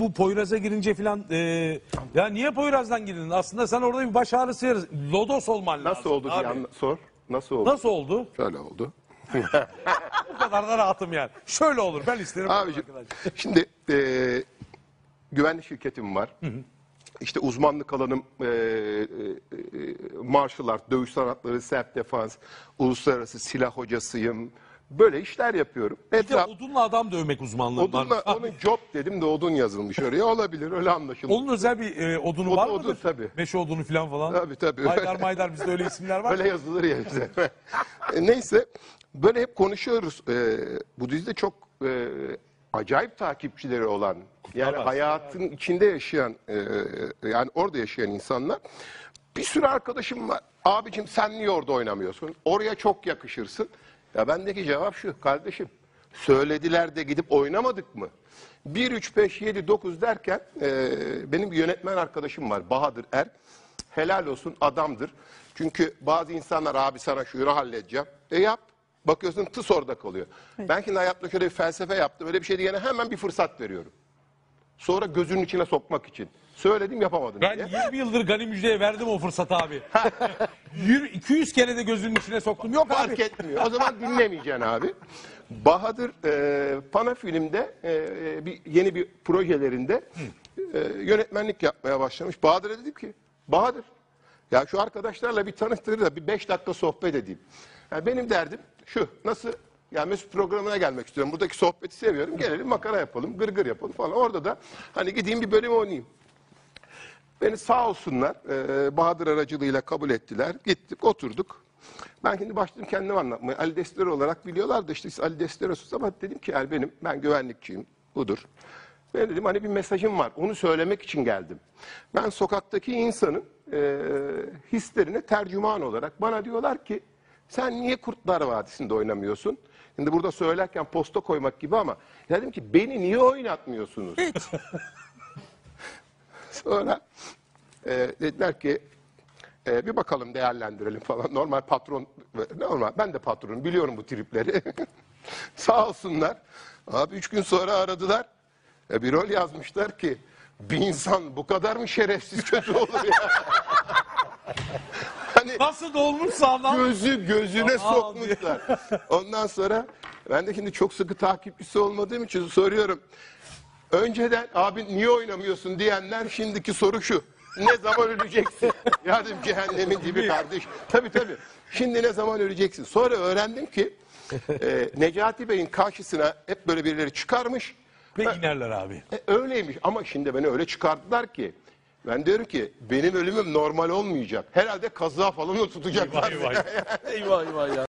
bu Poyraz'a girince filan e, ya niye Poyraz'dan girdin? Aslında sen orada bir baş ağrısı yarı- lodos olman lazım. Nasıl oldu diye abi. anla- sor. Nasıl oldu? Nasıl oldu? Şöyle oldu. Bu kadar da rahatım yani. Şöyle olur ben isterim. Abiciğim arkadaş. şimdi e, güvenlik şirketim var. İşte uzmanlık alanım e, e, e, martial art, dövüş sanatları, self defans, uluslararası silah hocasıyım. Böyle işler yapıyorum. Bir de Etraf, odunla adam dövmek uzmanlığı odunla, var. onun job dedim de odun yazılmış oraya. Olabilir öyle anlaşıldı. Onun özel bir e, odunu Odu- var odun mıdır? tabii. Meşe odunu filan falan. Tabii, tabii. Maydar maydar bizde öyle isimler var. Öyle yazılır ya bize. E, Neyse böyle hep konuşuyoruz. E, bu dizide çok e, acayip takipçileri olan yani Tabii. hayatın içinde yaşayan e, yani orada yaşayan insanlar. Bir sürü arkadaşım var. Abicim sen niye orada oynamıyorsun? Oraya çok yakışırsın. Ya bendeki cevap şu kardeşim. Söylediler de gidip oynamadık mı? 1, 3, 5, 7, 9 derken e, benim bir yönetmen arkadaşım var Bahadır Er. Helal olsun adamdır. Çünkü bazı insanlar abi sana şunu halledeceğim. E yap. Bakıyorsun tıs orada kalıyor. Ben şimdi hayatta şöyle bir felsefe yaptım. Öyle bir şey diyene hemen bir fırsat veriyorum. Sonra gözünün içine sokmak için. Söyledim yapamadın Ben diye. 20 yıldır Gani Müjde'ye verdim o fırsatı abi. Yürü- 200 kere de gözünün içine soktum. Yok abi. Fark etmiyor. O zaman dinlemeyeceksin abi. Bahadır e, Pana filmde e, bir yeni bir projelerinde e, yönetmenlik yapmaya başlamış. Bahadır'a dedim ki Bahadır ya şu arkadaşlarla bir tanıştır da bir beş dakika sohbet edeyim. Yani benim derdim şu nasıl ya Mesut programına gelmek istiyorum. Buradaki sohbeti seviyorum. Gelelim makara yapalım, gırgır yapalım falan. Orada da hani gideyim bir bölüm oynayayım. Beni sağ olsunlar e, Bahadır aracılığıyla kabul ettiler. Gittik oturduk. Ben şimdi başladım kendimi anlatmaya. Ali Destero olarak biliyorlar da işte siz Ali Destero'sunuz ama dedim ki yani benim ben güvenlikçiyim. Budur. Ben dedim hani bir mesajım var. Onu söylemek için geldim. Ben sokaktaki insanın e, hislerine tercüman olarak bana diyorlar ki sen niye Kurtlar Vadisi'nde oynamıyorsun? Şimdi burada söylerken posta koymak gibi ama dedim ki beni niye oynatmıyorsunuz? Sonra e, dediler ki e, bir bakalım değerlendirelim falan. Normal patron, normal ben de patronum biliyorum bu tripleri. Sağ olsunlar. Abi üç gün sonra aradılar. E, bir rol yazmışlar ki bir insan bu kadar mı şerefsiz kötü olur ya? hani Nasıl dolmuşsa adam. gözü gözüne Aa, sokmuşlar. Ondan sonra ben de şimdi çok sıkı takipçisi olmadığım için soruyorum. Önceden abi niye oynamıyorsun diyenler şimdiki soru şu. Ne zaman öleceksin? ya dedim cehennemin dibi kardeş. Tabii tabii. Şimdi ne zaman öleceksin? Sonra öğrendim ki e, Necati Bey'in karşısına hep böyle birileri çıkarmış. Ve inerler abi. E, öyleymiş ama şimdi beni öyle çıkarttılar ki ben diyorum ki benim ölümüm normal olmayacak. Herhalde kaza falan da tutacaklar. Vay vay. eyvah eyvah ya.